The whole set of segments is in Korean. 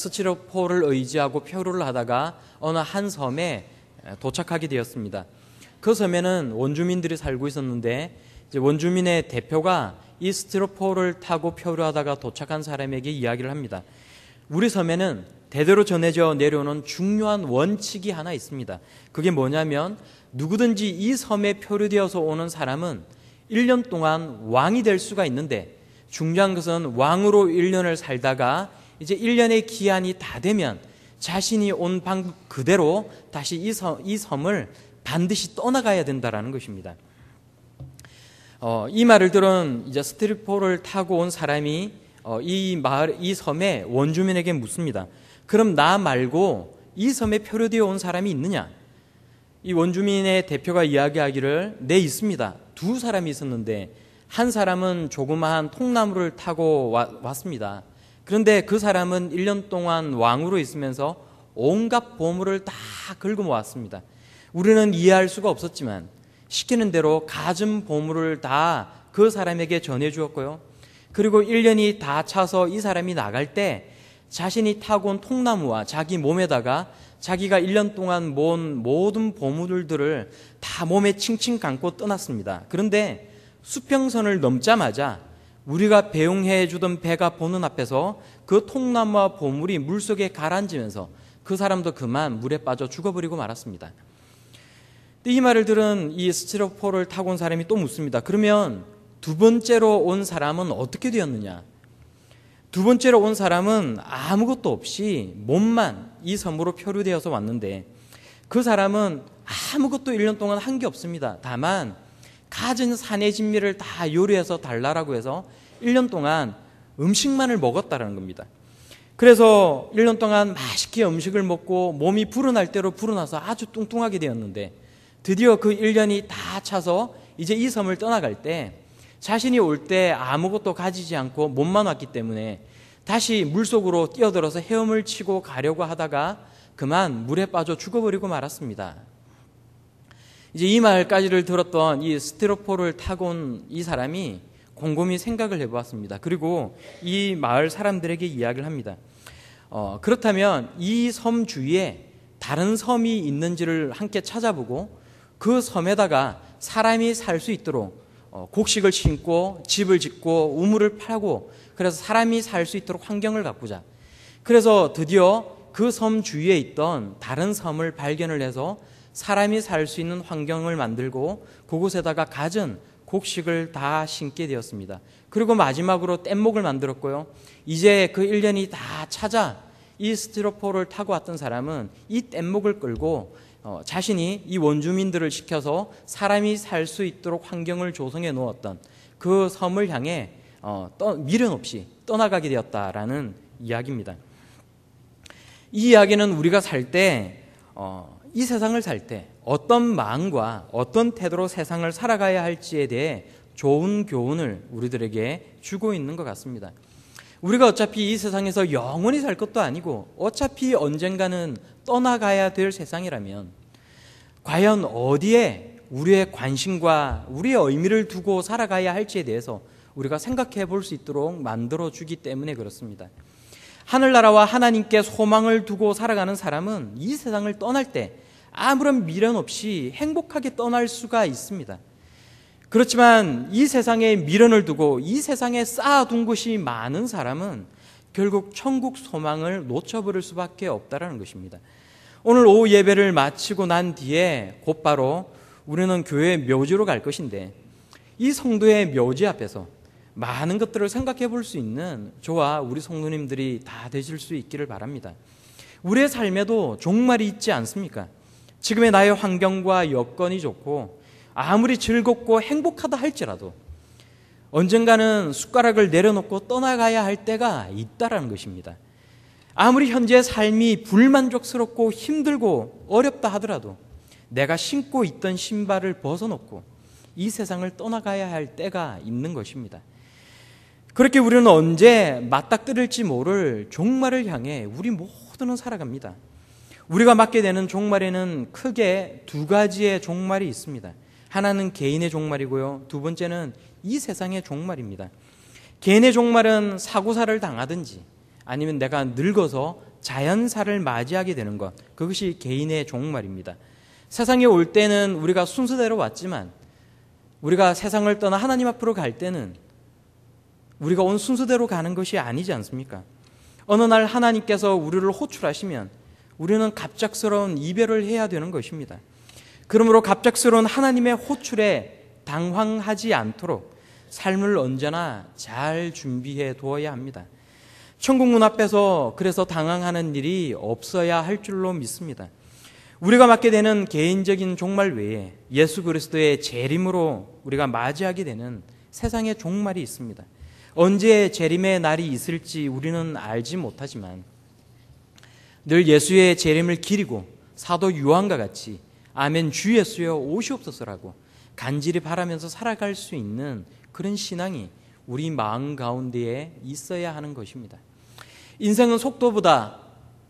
스티로폴을 의지하고 표류를 하다가 어느 한 섬에 도착하게 되었습니다. 그 섬에는 원주민들이 살고 있었는데 원주민의 대표가 이 스티로폴을 타고 표류하다가 도착한 사람에게 이야기를 합니다. 우리 섬에는 대대로 전해져 내려오는 중요한 원칙이 하나 있습니다. 그게 뭐냐면 누구든지 이 섬에 표류되어서 오는 사람은 1년 동안 왕이 될 수가 있는데 중요한 것은 왕으로 1년을 살다가 이제 1년의 기한이 다 되면 자신이 온방 그대로 다시 이, 섬, 이 섬을 반드시 떠나가야 된다라는 것입니다. 어, 이 말을 들은 이제 스트리포를 타고 온 사람이 어, 이 마을, 이 섬의 원주민에게 묻습니다. 그럼 나 말고 이 섬에 표류되어 온 사람이 있느냐? 이 원주민의 대표가 이야기하기를 네 있습니다. 두 사람이 있었는데 한 사람은 조그마한 통나무를 타고 와, 왔습니다. 그런데 그 사람은 1년 동안 왕으로 있으면서 온갖 보물을 다 긁어 모았습니다. 우리는 이해할 수가 없었지만 시키는 대로 가진 보물을 다 그 사람에게 전해 주었고요. 그리고 1년이 다 차서 이 사람이 나갈 때 자신이 타고 온 통나무와 자기 몸에다가 자기가 1년 동안 모은 모든 보물들을 다 몸에 칭칭 감고 떠났습니다. 그런데 수평선을 넘자마자 우리가 배웅해 주던 배가 보는 앞에서 그 통나무와 보물이 물속에 가라앉으면서 그 사람도 그만 물에 빠져 죽어버리고 말았습니다. 이 말을 들은 이 스티로폴을 타고 온 사람이 또 묻습니다. 그러면 두 번째로 온 사람은 어떻게 되었느냐? 두 번째로 온 사람은 아무것도 없이 몸만 이 섬으로 표류되어서 왔는데 그 사람은 아무것도 1년 동안 한 게 없습니다. 다만 가진 산의 진미를 다 요리해서 달라라고 해서 1년 동안 음식만을 먹었다라는 겁니다. 그래서 1년 동안 맛있게 음식을 먹고 몸이 불어날 대로 불어나서 아주 뚱뚱하게 되었는데 드디어 그 1년이 다 차서 이제 이 섬을 떠나갈 때 자신이 올 때 아무것도 가지지 않고 몸만 왔기 때문에 다시 물속으로 뛰어들어서 헤엄을 치고 가려고 하다가 그만 물에 빠져 죽어버리고 말았습니다. 이제 이 말까지를 들었던 이 스티로폴을 타고 온 이 사람이 곰곰이 생각을 해보았습니다. 그리고 이 마을 사람들에게 이야기를 합니다. 어, 그렇다면 이 섬 주위에 다른 섬이 있는지를 함께 찾아보고 그 섬에다가 사람이 살 수 있도록 어, 곡식을 심고 집을 짓고 우물을 파고 그래서 사람이 살 수 있도록 환경을 가꾸자. 그래서 드디어 그 섬 주위에 있던 다른 섬을 발견을 해서 사람이 살 수 있는 환경을 만들고 그곳에다가 갖은 곡식을 다 심게 되었습니다. 그리고 마지막으로 뗏목을 만들었고요. 이제 그 1년이 다 찾아 이 스티로폴을 타고 왔던 사람은 이 뗏목을 끌고 어, 자신이 이 원주민들을 시켜서 사람이 살 수 있도록 환경을 조성해 놓았던 그 섬을 향해 어, 떠, 미련 없이 떠나가게 되었다라는 이야기입니다. 이 이야기는 우리가 살 때, 어, 이 세상을 살 때 어떤 마음과 어떤 태도로 세상을 살아가야 할지에 대해 좋은 교훈을 우리들에게 주고 있는 것 같습니다. 우리가 어차피 이 세상에서 영원히 살 것도 아니고 어차피 언젠가는 떠나가야 될 세상이라면 과연 어디에 우리의 관심과 우리의 의미를 두고 살아가야 할지에 대해서 우리가 생각해 볼 수 있도록 만들어 주기 때문에 그렇습니다. 하늘나라와 하나님께 소망을 두고 살아가는 사람은 이 세상을 떠날 때 아무런 미련 없이 행복하게 떠날 수가 있습니다. 그렇지만 이 세상에 미련을 두고 이 세상에 쌓아둔 것이 많은 사람은 결국 천국 소망을 놓쳐버릴 수밖에 없다라는 것입니다. 오늘 오후 예배를 마치고 난 뒤에 곧바로 우리는 교회 묘지로 갈 것인데 이 성도의 묘지 앞에서 많은 것들을 생각해 볼 수 있는 저와 우리 성도님들이 다 되실 수 있기를 바랍니다. 우리의 삶에도 종말이 있지 않습니까? 지금의 나의 환경과 여건이 좋고 아무리 즐겁고 행복하다 할지라도 언젠가는 숟가락을 내려놓고 떠나가야 할 때가 있다라는 것입니다. 아무리 현재의 삶이 불만족스럽고 힘들고 어렵다 하더라도 내가 신고 있던 신발을 벗어놓고 이 세상을 떠나가야 할 때가 있는 것입니다. 그렇게 우리는 언제 맞닥뜨릴지 모를 종말을 향해 우리 모두는 살아갑니다. 우리가 맞게 되는 종말에는 크게 두 가지의 종말이 있습니다. 하나는 개인의 종말이고요. 두 번째는 이 세상의 종말입니다. 개인의 종말은 사고사를 당하든지 아니면 내가 늙어서 자연사를 맞이하게 되는 것. 그것이 개인의 종말입니다. 세상에 올 때는 우리가 순서대로 왔지만 우리가 세상을 떠나 하나님 앞으로 갈 때는 우리가 온 순서대로 가는 것이 아니지 않습니까? 어느 날 하나님께서 우리를 호출하시면 우리는 갑작스러운 이별을 해야 되는 것입니다. 그러므로 갑작스러운 하나님의 호출에 당황하지 않도록 삶을 언제나 잘 준비해 두어야 합니다. 천국 문 앞에서 그래서 당황하는 일이 없어야 할 줄로 믿습니다. 우리가 맞게 되는 개인적인 종말 외에 예수 그리스도의 재림으로 우리가 맞이하게 되는 세상의 종말이 있습니다. 언제 재림의 날이 있을지 우리는 알지 못하지만 늘 예수의 재림을 기리고 사도 유한과 같이 아멘 주 예수여 오시옵소서라고 간절히 바라면서 살아갈 수 있는 그런 신앙이 우리 마음 가운데에 있어야 하는 것입니다. 인생은 속도보다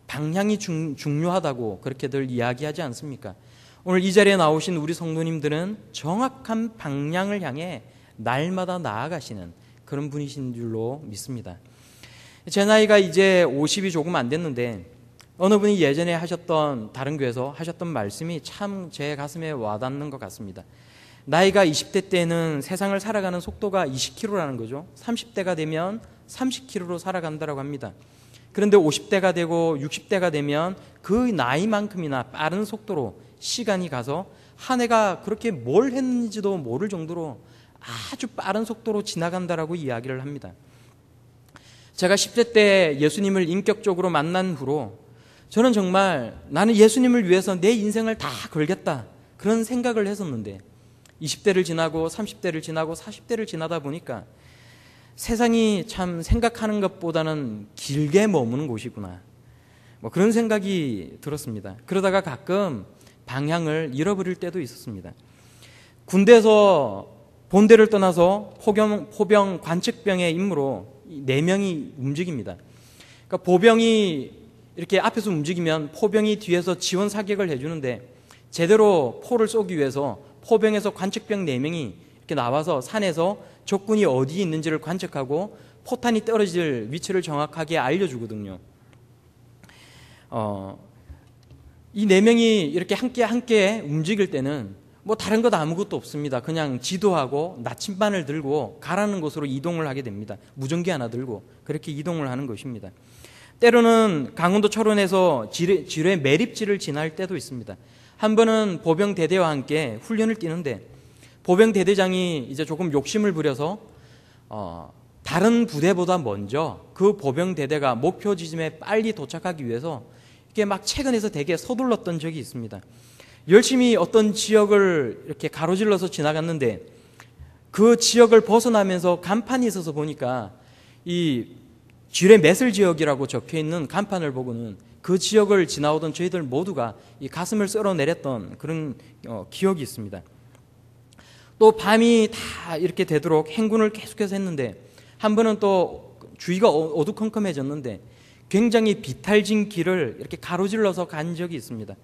방향이 중, 요하다고 그렇게들 이야기하지 않습니까? 오늘 이 자리에 나오신 우리 성도님들은 정확한 방향을 향해 날마다 나아가시는 그런 분이신 줄로 믿습니다. 제 나이가 이제 50이 조금 안 됐는데 어느 분이 예전에 하셨던 다른 교회에서 하셨던 말씀이 참 제 가슴에 와닿는 것 같습니다. 나이가 20대 때는 세상을 살아가는 속도가 20km라는 거죠. 30대가 되면 30km로 살아간다고 합니다. 그런데 50대가 되고 60대가 되면 그 나이만큼이나 빠른 속도로 시간이 가서 한 해가 그렇게 뭘 했는지도 모를 정도로 아주 빠른 속도로 지나간다라고 이야기를 합니다. 제가 10대 때 예수님을 인격적으로 만난 후로 저는 정말 나는 예수님을 위해서 내 인생을 다 걸겠다. 그런 생각을 했었는데 20대를 지나고 30대를 지나고 40대를 지나다 보니까 세상이 참 생각하는 것보다는 길게 머무는 곳이구나. 뭐 그런 생각이 들었습니다. 그러다가 가끔 방향을 잃어버릴 때도 있었습니다. 군대에서 본대를 떠나서 포병, 포병 관측병의 임무로 네 명이 움직입니다. 그러니까 보병이 이렇게 앞에서 움직이면 포병이 뒤에서 지원 사격을 해주는데 제대로 포를 쏘기 위해서 포병에서 관측병 4명이 이렇게 나와서 산에서 적군이 어디 있는지를 관측하고 포탄이 떨어질 위치를 정확하게 알려주거든요. 어, 이 네 명이 이렇게 함께 함께 움직일 때는 뭐 다른 것 아무것도 없습니다. 그냥 지도하고 나침반을 들고 가라는 곳으로 이동을 하게 됩니다. 무전기 하나 들고 그렇게 이동을 하는 것입니다. 때로는 강원도 철원에서 지뢰, 지뢰 매립지를 지날 때도 있습니다. 한 번은 보병 대대와 함께 훈련을 뛰는데 보병 대대장이 이제 조금 욕심을 부려서 어, 다른 부대보다 먼저 그 보병 대대가 목표 지점에 빨리 도착하기 위해서 이게 막 최근에서 되게 서둘렀던 적이 있습니다. 열심히 어떤 지역을 이렇게 가로질러서 지나갔는데 그 지역을 벗어나면서 간판이 있어서 보니까 이 지뢰 매슬 지역이라고 적혀 있는 간판을 보고는 그 지역을 지나오던 저희들 모두가 이 가슴을 썰어내렸던 그런 어, 기억이 있습니다. 또 밤이 다 이렇게 되도록 행군을 계속해서 했는데 한 번은 또 주위가 어, 어두컴컴해졌는데 굉장히 비탈진 길을 이렇게 가로질러서 간 적이 있습니다.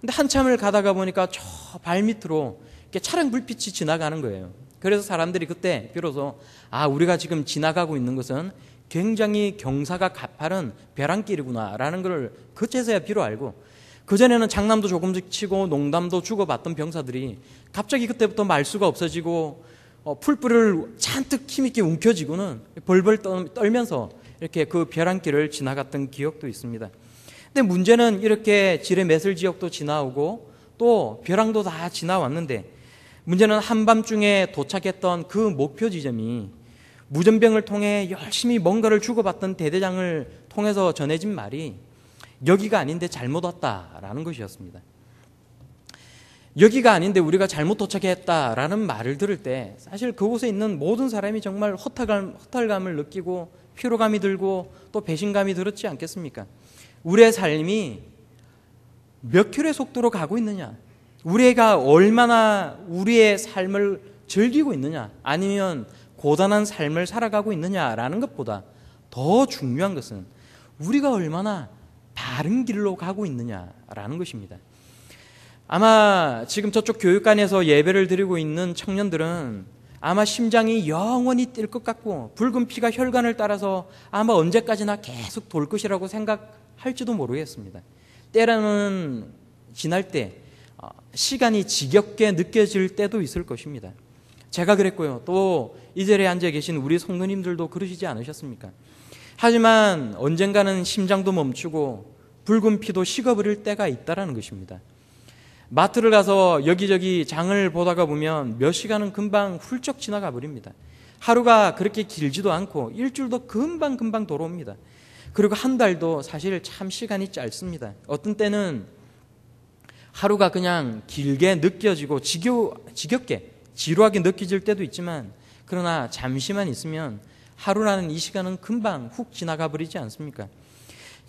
근데 한참을 가다가 보니까 저 발밑으로 이렇게 차량 불빛이 지나가는 거예요. 그래서 사람들이 그때 비로소 아 우리가 지금 지나가고 있는 것은 굉장히 경사가 가파른 벼랑길이구나라는 걸 그제서야 비로 알고 그전에는 장난도 조금씩 치고 농담도 주고받던 병사들이 갑자기 그때부터 말수가 없어지고 어, 풀뿌리를 잔뜩 힘있게 움켜쥐고는 벌벌 떨면서 이렇게 그 벼랑길을 지나갔던 기억도 있습니다. 근데 문제는 이렇게 지뢰 매슬 지역도 지나오고 또 벼랑도 다 지나왔는데 문제는 한밤중에 도착했던 그 목표 지점이 무전병을 통해 열심히 뭔가를 주고받던 대대장을 통해서 전해진 말이 여기가 아닌데 잘못 왔다라는 것이었습니다. 여기가 아닌데 우리가 잘못 도착했다라는 말을 들을 때 사실 그곳에 있는 모든 사람이 정말 허탈감, 허탈감을 느끼고 피로감이 들고 또 배신감이 들었지 않겠습니까? 우리의 삶이 몇 킬로의 속도로 가고 있느냐? 우리가 얼마나 우리의 삶을 즐기고 있느냐? 아니면 고단한 삶을 살아가고 있느냐라는 것보다 더 중요한 것은 우리가 얼마나 바른 길로 가고 있느냐라는 것입니다. 아마 지금 저쪽 교육관에서 예배를 드리고 있는 청년들은 아마 심장이 영원히 뛸 것 같고 붉은 피가 혈관을 따라서 아마 언제까지나 계속 돌 것이라고 생각 할지도 모르겠습니다. 때로는 지날 때 어, 시간이 지겹게 느껴질 때도 있을 것입니다. 제가 그랬고요. 또 이 자리에 앉아 계신 우리 성도님들도 그러시지 않으셨습니까? 하지만 언젠가는 심장도 멈추고 붉은 피도 식어버릴 때가 있다라는 것입니다. 마트를 가서 여기저기 장을 보다가 보면 몇 시간은 금방 훌쩍 지나가 버립니다. 하루가 그렇게 길지도 않고 일주일도 금방 금방 돌아옵니다. 그리고 한 달도 사실 참 시간이 짧습니다. 어떤 때는 하루가 그냥 길게 느껴지고 지겨, 지겹게 지루하게 느껴질 때도 있지만 그러나 잠시만 있으면 하루라는 이 시간은 금방 훅 지나가 버리지 않습니까?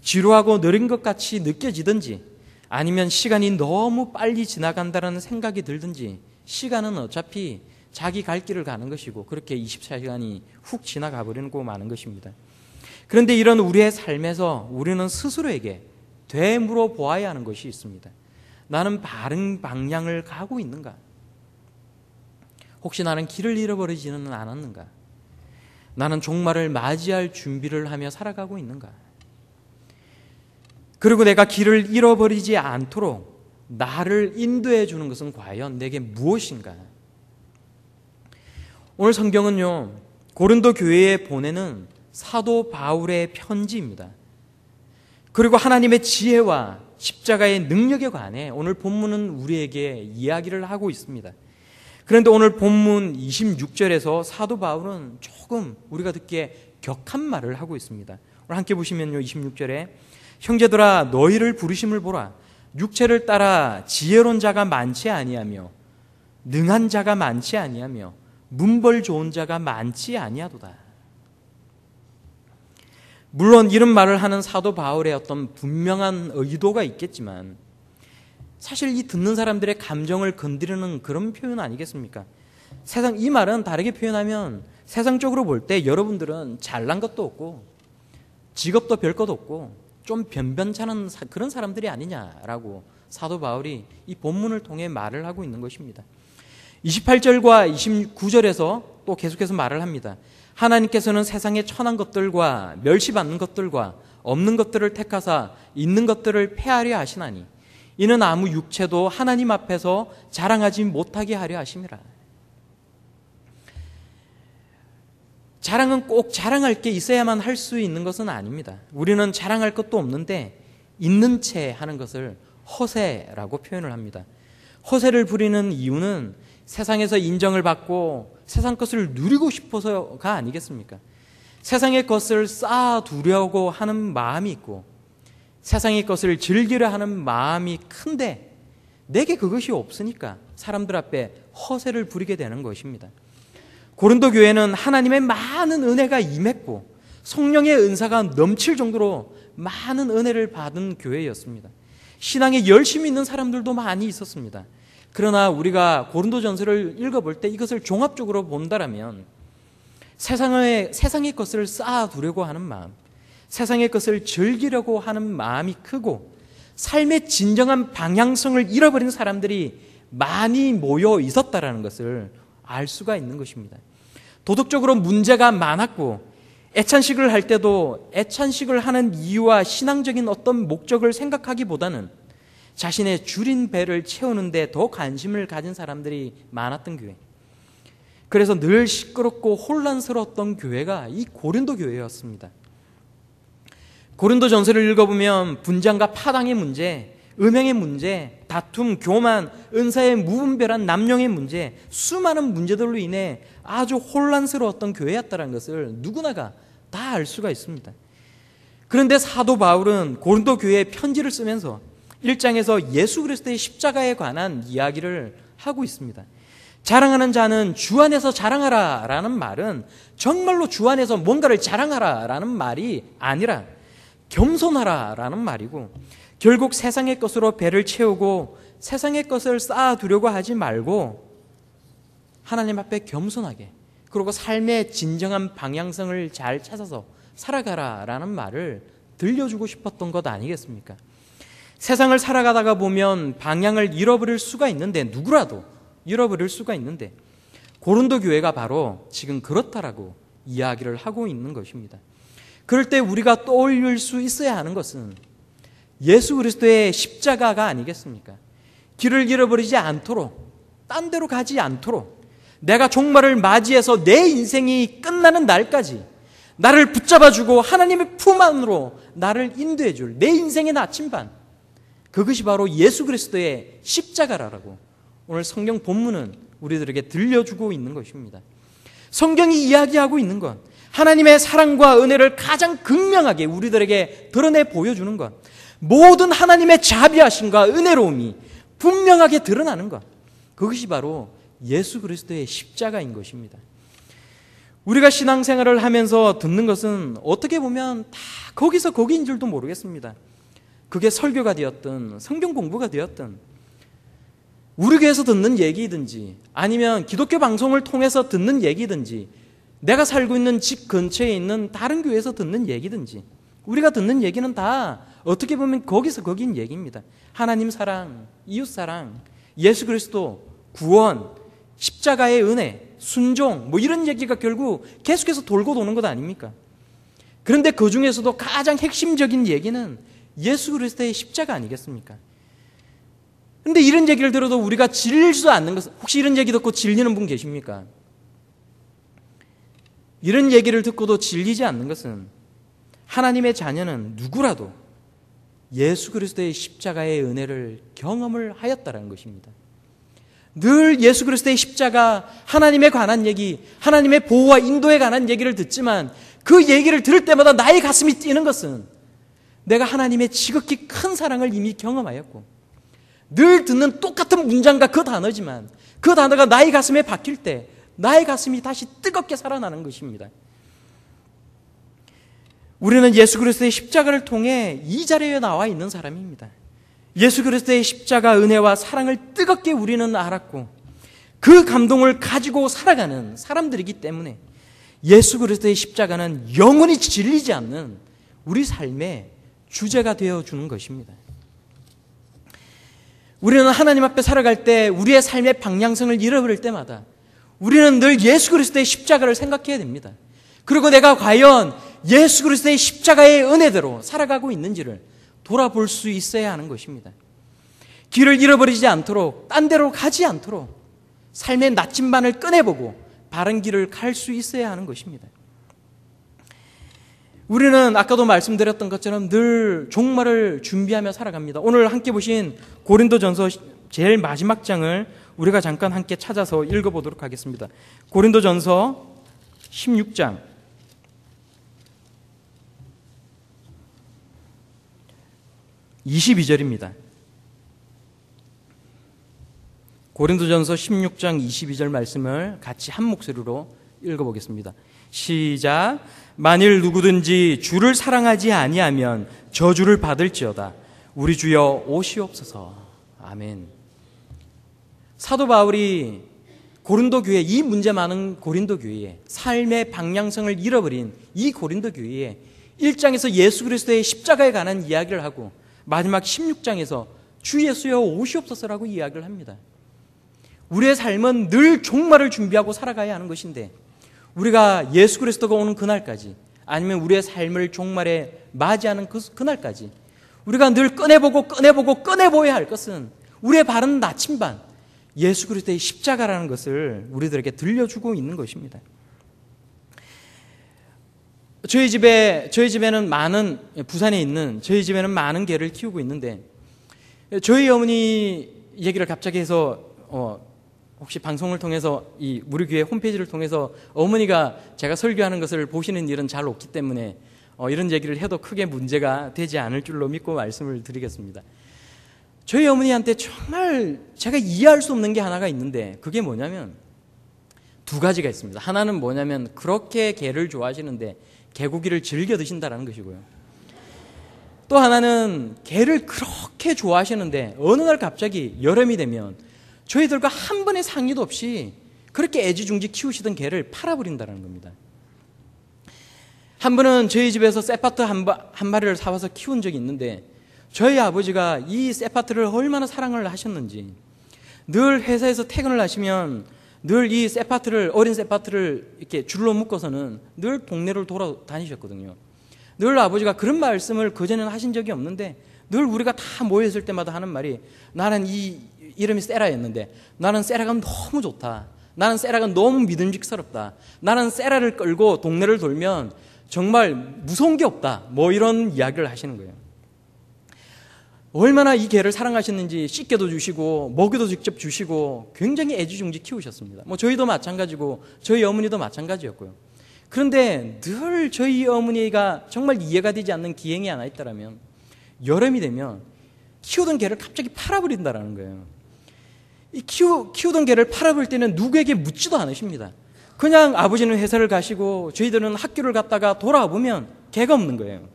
지루하고 느린 것 같이 느껴지든지 아니면 시간이 너무 빨리 지나간다는 생각이 들든지 시간은 어차피 자기 갈 길을 가는 것이고 그렇게 24시간이 훅 지나가 버리고 마는 것입니다. 그런데 이런 우리의 삶에서 우리는 스스로에게 되물어 보아야 하는 것이 있습니다. 나는 바른 방향을 가고 있는가? 혹시 나는 길을 잃어버리지는 않았는가? 나는 종말을 맞이할 준비를 하며 살아가고 있는가? 그리고 내가 길을 잃어버리지 않도록 나를 인도해 주는 것은 과연 내게 무엇인가? 오늘 성경은요, 고른도 교회에 보내는 사도 바울의 편지입니다. 그리고 하나님의 지혜와 십자가의 능력에 관해 오늘 본문은 우리에게 이야기를 하고 있습니다. 그런데 오늘 본문 26절에서 사도 바울은 조금 우리가 듣기에 격한 말을 하고 있습니다. 오늘 함께 보시면요. 26절에 형제들아 너희를 부르심을 보라. 육체를 따라 지혜로운 자가 많지 아니하며 능한 자가 많지 아니하며 문벌 좋은 자가 많지 아니하도다. 물론 이런 말을 하는 사도 바울의 어떤 분명한 의도가 있겠지만 사실 이 듣는 사람들의 감정을 건드리는 그런 표현 아니겠습니까? 세상 이 말은 다르게 표현하면 세상적으로 볼 때 여러분들은 잘난 것도 없고 직업도 별 것도 없고 좀 변변찮은 그런 사람들이 아니냐라고 사도 바울이 이 본문을 통해 말을 하고 있는 것입니다. 28절과 29절에서 또 계속해서 말을 합니다. 하나님께서는 세상의 천한 것들과 멸시받는 것들과 없는 것들을 택하사 있는 것들을 폐하려 하시나니 이는 아무 육체도 하나님 앞에서 자랑하지 못하게 하려 하심이라. 자랑은 꼭 자랑할 게 있어야만 할 수 있는 것은 아닙니다. 우리는 자랑할 것도 없는데 있는 채 하는 것을 허세라고 표현을 합니다. 허세를 부리는 이유는 세상에서 인정을 받고 세상 것을 누리고 싶어서가 아니겠습니까? 세상의 것을 쌓아두려고 하는 마음이 있고 세상의 것을 즐기려 하는 마음이 큰데 내게 그것이 없으니까 사람들 앞에 허세를 부리게 되는 것입니다. 고린도 교회는 하나님의 많은 은혜가 임했고 성령의 은사가 넘칠 정도로 많은 은혜를 받은 교회였습니다. 신앙에 열심히 있는 사람들도 많이 있었습니다. 그러나 우리가 고린도 전서를 읽어볼 때 이것을 종합적으로 본다라면 세상의 세상의 것을 쌓아두려고 하는 마음, 세상의 것을 즐기려고 하는 마음이 크고 삶의 진정한 방향성을 잃어버린 사람들이 많이 모여 있었다라는 것을 알 수가 있는 것입니다. 도덕적으로 문제가 많았고 애찬식을 할 때도 애찬식을 하는 이유와 신앙적인 어떤 목적을 생각하기보다는 자신의 줄인 배를 채우는데 더 관심을 가진 사람들이 많았던 교회. 그래서 늘 시끄럽고 혼란스러웠던 교회가 이 고린도 교회였습니다. 고린도 전서를 읽어보면 분장과 파당의 문제, 음행의 문제, 다툼, 교만, 은사의 무분별한 남용의 문제, 수많은 문제들로 인해 아주 혼란스러웠던 교회였다는 것을 누구나가 다 알 수가 있습니다. 그런데 사도 바울은 고린도 교회에 편지를 쓰면서 1장에서 예수 그리스도의 십자가에 관한 이야기를 하고 있습니다. 자랑하는 자는 주 안에서 자랑하라 라는 말은 정말로 주 안에서 뭔가를 자랑하라 라는 말이 아니라 겸손하라 라는 말이고 결국 세상의 것으로 배를 채우고 세상의 것을 쌓아두려고 하지 말고 하나님 앞에 겸손하게 그리고 삶의 진정한 방향성을 잘 찾아서 살아가라 라는 말을 들려주고 싶었던 것 아니겠습니까? 세상을 살아가다가 보면 방향을 잃어버릴 수가 있는데 누구라도 잃어버릴 수가 있는데 고른도 교회가 바로 지금 그렇다라고 이야기를 하고 있는 것입니다. 그럴 때 우리가 떠올릴 수 있어야 하는 것은 예수 그리스도의 십자가가 아니겠습니까? 길을 잃어버리지 않도록 딴 데로 가지 않도록 내가 종말을 맞이해서 내 인생이 끝나는 날까지 나를 붙잡아주고 하나님의 품 안으로 나를 인도해줄 내 인생의 나침반 그것이 바로 예수 그리스도의 십자가라고 오늘 성경 본문은 우리들에게 들려주고 있는 것입니다. 성경이 이야기하고 있는 것 하나님의 사랑과 은혜를 가장 극명하게 우리들에게 드러내 보여주는 것 모든 하나님의 자비하심과 은혜로움이 분명하게 드러나는 것 그것이 바로 예수 그리스도의 십자가인 것입니다. 우리가 신앙생활을 하면서 듣는 것은 어떻게 보면 다 거기서 거기인 줄도 모르겠습니다. 그게 설교가 되었든 성경 공부가 되었든 우리 교회에서 듣는 얘기든지 아니면 기독교 방송을 통해서 듣는 얘기든지 내가 살고 있는 집 근처에 있는 다른 교회에서 듣는 얘기든지 우리가 듣는 얘기는 다 어떻게 보면 거기서 거긴 얘기입니다. 하나님 사랑, 이웃 사랑, 예수 그리스도, 구원, 십자가의 은혜, 순종, 뭐 이런 얘기가 결국 계속해서 돌고 도는 것 아닙니까? 그런데 그 중에서도 가장 핵심적인 얘기는 예수 그리스도의 십자가 아니겠습니까? 근데 이런 얘기를 들어도 우리가 질릴 수 않는 것, 혹시 이런 얘기 듣고 질리는 분 계십니까? 이런 얘기를 듣고도 질리지 않는 것은 하나님의 자녀는 누구라도 예수 그리스도의 십자가의 은혜를 경험을 하였다는 것입니다. 늘 예수 그리스도의 십자가, 하나님에 관한 얘기, 하나님의 보호와 인도에 관한 얘기를 듣지만 그 얘기를 들을 때마다 나의 가슴이 뛰는 것은 내가 하나님의 지극히 큰 사랑을 이미 경험하였고 늘 듣는 똑같은 문장과 그 단어지만 그 단어가 나의 가슴에 박힐 때 나의 가슴이 다시 뜨겁게 살아나는 것입니다. 우리는 예수 그리스도의 십자가를 통해 이 자리에 나와 있는 사람입니다. 예수 그리스도의 십자가 은혜와 사랑을 뜨겁게 우리는 알았고 그 감동을 가지고 살아가는 사람들이기 때문에 예수 그리스도의 십자가는 영원히 질리지 않는 우리 삶의 주제가 되어 주는 것입니다. 우리는 하나님 앞에 살아갈 때 우리의 삶의 방향성을 잃어버릴 때마다 우리는 늘 예수 그리스도의 십자가를 생각해야 됩니다. 그리고 내가 과연 예수 그리스도의 십자가의 은혜대로 살아가고 있는지를 돌아볼 수 있어야 하는 것입니다. 길을 잃어버리지 않도록 딴 데로 가지 않도록 삶의 나침반을 꺼내보고 바른 길을 갈 수 있어야 하는 것입니다. 우리는 아까도 말씀드렸던 것처럼 늘 종말을 준비하며 살아갑니다. 오늘 함께 보신 고린도전서 제일 마지막 장을 우리가 잠깐 함께 찾아서 읽어보도록 하겠습니다. 고린도전서 16장 22절입니다. 고린도전서 16장 22절 말씀을 같이 한 목소리로 읽어보겠습니다. 시작. 만일 누구든지 주를 사랑하지 아니하면 저주를 받을지어다. 우리 주여 오시옵소서. 아멘. 사도 바울이 고린도 교회 이 문제 많은 고린도 교회에 삶의 방향성을 잃어버린 이 고린도 교회에 1장에서 예수 그리스도의 십자가에 관한 이야기를 하고 마지막 16장에서 주 예수여 오시옵소서라고 이야기를 합니다. 우리의 삶은 늘 종말을 준비하고 살아가야 하는 것인데 우리가 예수 그리스도가 오는 그날까지 아니면 우리의 삶을 종말에 맞이하는 그, 그날까지 우리가 늘 꺼내보고 꺼내보고 꺼내보아야 할 것은 우리의 바른 나침반 예수 그리스도의 십자가라는 것을 우리들에게 들려주고 있는 것입니다. 저희 집에 저희 집에는 많은 부산에 있는 저희 집에는 많은 개를 키우고 있는데 저희 어머니 얘기를 갑자기 해서 어, 혹시 방송을 통해서 이 우리 교회 홈페이지를 통해서 어머니가 제가 설교하는 것을 보시는 일은 잘 없기 때문에 어, 이런 얘기를 해도 크게 문제가 되지 않을 줄로 믿고 말씀을 드리겠습니다. 저희 어머니한테 정말 제가 이해할 수 없는 게 하나가 있는데 그게 뭐냐면 두 가지가 있습니다. 하나는 뭐냐면 그렇게 개를 좋아하시는데 개고기를 즐겨 드신다는 것이고요. 또 하나는 개를 그렇게 좋아하시는데 어느 날 갑자기 여름이 되면 저희들과 한 번의 상의도 없이 그렇게 애지중지 키우시던 개를 팔아버린다는 겁니다. 한 번은 저희 집에서 세파트 한, 한 마리를 사와서 키운 적이 있는데 저희 아버지가 이 세파트를 얼마나 사랑을 하셨는지 늘 회사에서 퇴근을 하시면 늘 이 세파트를 어린 세파트를 이렇게 줄로 묶어서는 늘 동네를 돌아다니셨거든요. 늘 아버지가 그런 말씀을 그전에는 하신 적이 없는데 늘 우리가 다 모였을 때마다 하는 말이 나는 이 이름이 세라였는데 나는 세라가 너무 좋다. 나는 세라가 너무 믿음직스럽다. 나는 세라를 끌고 동네를 돌면 정말 무서운 게 없다. 뭐 이런 이야기를 하시는 거예요. 얼마나 이 개를 사랑하셨는지 씻겨도 주시고 먹이도 직접 주시고 굉장히 애지중지 키우셨습니다. 뭐 저희도 마찬가지고 저희 어머니도 마찬가지였고요. 그런데 늘 저희 어머니가 정말 이해가 되지 않는 기행이 하나 있다라면 여름이 되면 키우던 개를 갑자기 팔아버린다라는 거예요. 이 키우, 키우던 개를 팔아볼 때는 누구에게 묻지도 않으십니다. 그냥 아버지는 회사를 가시고 저희들은 학교를 갔다가 돌아와 보면 개가 없는 거예요.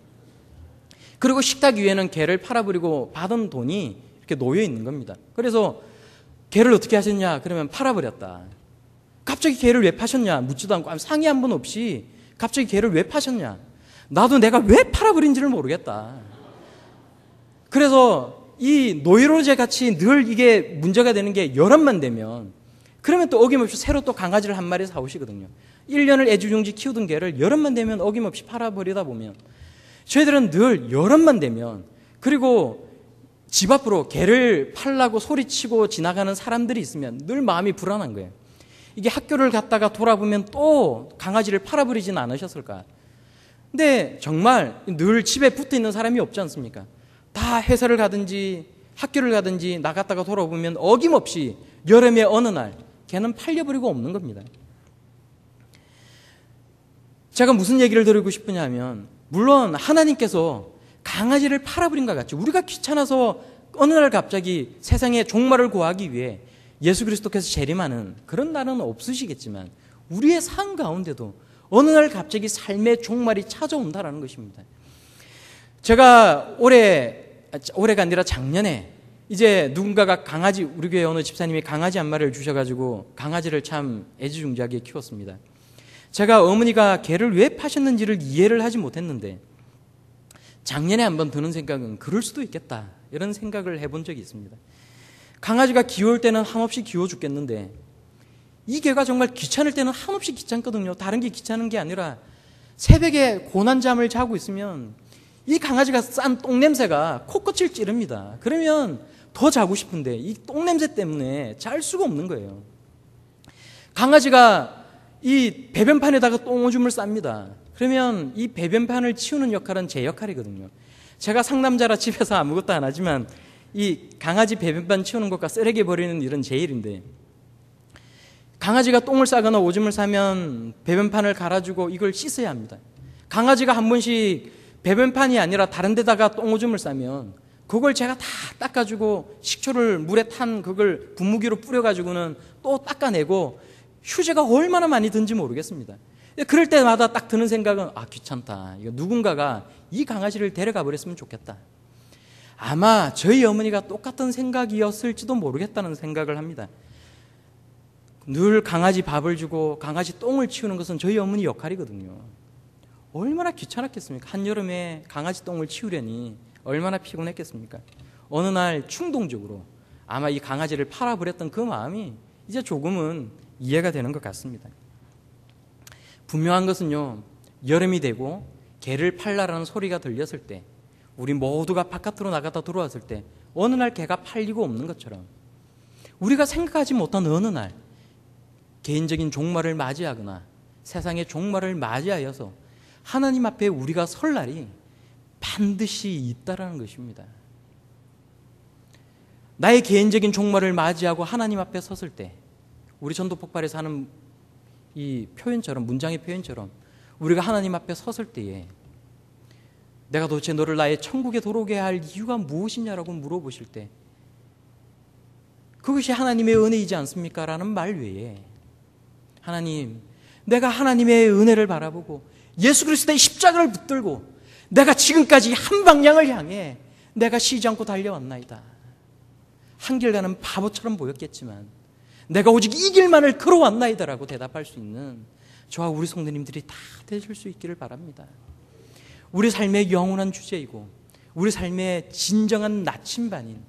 그리고 식탁 위에는 개를 팔아버리고 받은 돈이 이렇게 놓여 있는 겁니다. 그래서 개를 어떻게 하셨냐? 그러면 팔아버렸다. 갑자기 개를 왜 파셨냐? 묻지도 않고 상의 한 번 없이 갑자기 개를 왜 파셨냐? 나도 내가 왜 팔아버린지를 모르겠다. 그래서 이 노이로제 같이 늘 이게 문제가 되는 게 여름만 되면 그러면 또 어김없이 새로 또 강아지를 한 마리 사오시거든요. 1년을 애주중지 키우던 개를 여름만 되면 어김없이 팔아버리다 보면 저희들은 늘 여름만 되면 그리고 집 앞으로 개를 팔라고 소리치고 지나가는 사람들이 있으면 늘 마음이 불안한 거예요. 이게 학교를 갔다가 돌아보면 또 강아지를 팔아버리진 않으셨을까? 근데 정말 늘 집에 붙어 있는 사람이 없지 않습니까? 다 회사를 가든지 학교를 가든지 나갔다가 돌아보면 어김없이 여름의 어느 날 개는 팔려버리고 없는 겁니다. 제가 무슨 얘기를 드리고 싶으냐면 물론 하나님께서 강아지를 팔아버린 것 같죠. 우리가 귀찮아서 어느 날 갑자기 세상에 종말을 구하기 위해 예수 그리스도께서 재림하는 그런 날은 없으시겠지만 우리의 삶 가운데도 어느 날 갑자기 삶의 종말이 찾아온다라는 것입니다. 제가 올해 올해가 아니라 작년에 이제 누군가가 강아지 우리 교회 어느 집사님이 강아지 한 마리를 주셔가지고 강아지를 참 애지중지하게 키웠습니다. 제가 어머니가 개를 왜 파셨는지를 이해를 하지 못했는데 작년에 한번 드는 생각은 그럴 수도 있겠다 이런 생각을 해본 적이 있습니다. 강아지가 귀여울 때는 한없이 귀여워 죽겠는데 이 개가 정말 귀찮을 때는 한없이 귀찮거든요. 다른 게 귀찮은 게 아니라 새벽에 고난잠을 자고 있으면 이 강아지가 싼 똥냄새가 코끝을 찌릅니다. 그러면 더 자고 싶은데 이 똥냄새 때문에 잘 수가 없는 거예요. 강아지가 이 배변판에다가 똥오줌을 쌉니다. 그러면 이 배변판을 치우는 역할은 제 역할이거든요. 제가 상남자라 집에서 아무것도 안 하지만 이 강아지 배변판 치우는 것과 쓰레기 버리는 일은 제 일인데 강아지가 똥을 싸거나 오줌을 싸면 배변판을 갈아주고 이걸 씻어야 합니다. 강아지가 한 번씩 배변판이 아니라 다른 데다가 똥오줌을 싸면 그걸 제가 다 닦아주고 식초를 물에 탄 그걸 분무기로 뿌려가지고는 또 닦아내고 휴재가 얼마나 많이 든지 모르겠습니다. 그럴 때마다 딱 드는 생각은 아 귀찮다. 이거 누군가가 이 강아지를 데려가 버렸으면 좋겠다. 아마 저희 어머니가 똑같은 생각이었을지도 모르겠다는 생각을 합니다. 늘 강아지 밥을 주고 강아지 똥을 치우는 것은 저희 어머니 역할이거든요. 얼마나 귀찮았겠습니까? 한여름에 강아지 똥을 치우려니 얼마나 피곤했겠습니까? 어느 날 충동적으로 아마 이 강아지를 팔아버렸던 그 마음이 이제 조금은 이해가 되는 것 같습니다. 분명한 것은요, 여름이 되고 개를 팔라라는 소리가 들렸을 때, 우리 모두가 바깥으로 나갔다 들어왔을 때, 어느 날 개가 팔리고 없는 것처럼, 우리가 생각하지 못한 어느 날, 개인적인 종말을 맞이하거나 세상의 종말을 맞이하여서 하나님 앞에 우리가 설 날이 반드시 있다라는 것입니다. 나의 개인적인 종말을 맞이하고 하나님 앞에 섰을 때 우리 전도 폭발에서 하는 이 표현처럼 문장의 표현처럼 우리가 하나님 앞에 섰을 때에 내가 도대체 너를 나의 천국에 들어오게 할 이유가 무엇이냐라고 물어보실 때 그것이 하나님의 은혜이지 않습니까? 라는 말 외에 하나님 내가 하나님의 은혜를 바라보고 예수 그리스도의 십자가를 붙들고 내가 지금까지 한 방향을 향해 내가 쉬지 않고 달려왔나이다. 한길 가는 바보처럼 보였겠지만 내가 오직 이 길만을 걸어왔나이다라고 대답할 수 있는 저와 우리 성도님들이 다 되실 수 있기를 바랍니다. 우리 삶의 영원한 주제이고 우리 삶의 진정한 나침반인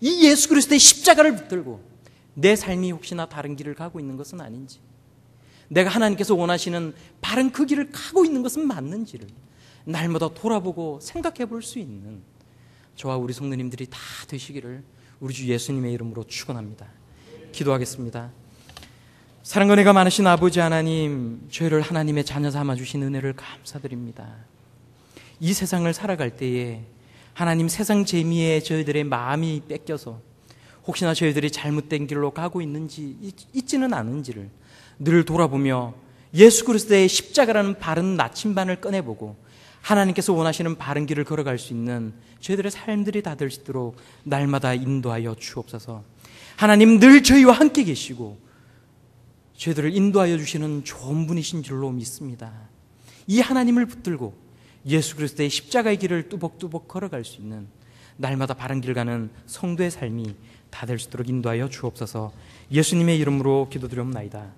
이 예수 그리스도의 십자가를 붙들고 내 삶이 혹시나 다른 길을 가고 있는 것은 아닌지 내가 하나님께서 원하시는 바른 그 길을 가고 있는 것은 맞는지를 날마다 돌아보고 생각해 볼 수 있는 저와 우리 성도님들이 다 되시기를 우리 주 예수님의 이름으로 축원합니다. 기도하겠습니다. 사랑과 내가 많으신 아버지 하나님, 저희를 하나님의 자녀 삼아 주신 은혜를 감사드립니다. 이 세상을 살아갈 때에 하나님 세상 재미에 저희들의 마음이 뺏겨서 혹시나 저희들이 잘못된 길로 가고 있는지 있지는 않은지를 늘 돌아보며 예수 그리스도의 십자가라는 바른 나침반을 꺼내보고 하나님께서 원하시는 바른 길을 걸어갈 수 있는 저희들의 삶들이 다 될 수 있도록 날마다 인도하여 주옵소서. 하나님 늘 저희와 함께 계시고 저희들을 인도하여 주시는 좋은 분이신 줄로 믿습니다. 이 하나님을 붙들고 예수 그리스도의 십자가의 길을 뚜벅뚜벅 걸어갈 수 있는 날마다 바른 길 가는 성도의 삶이 다 될 수 있도록 인도하여 주옵소서 예수님의 이름으로 기도드리옵나이다.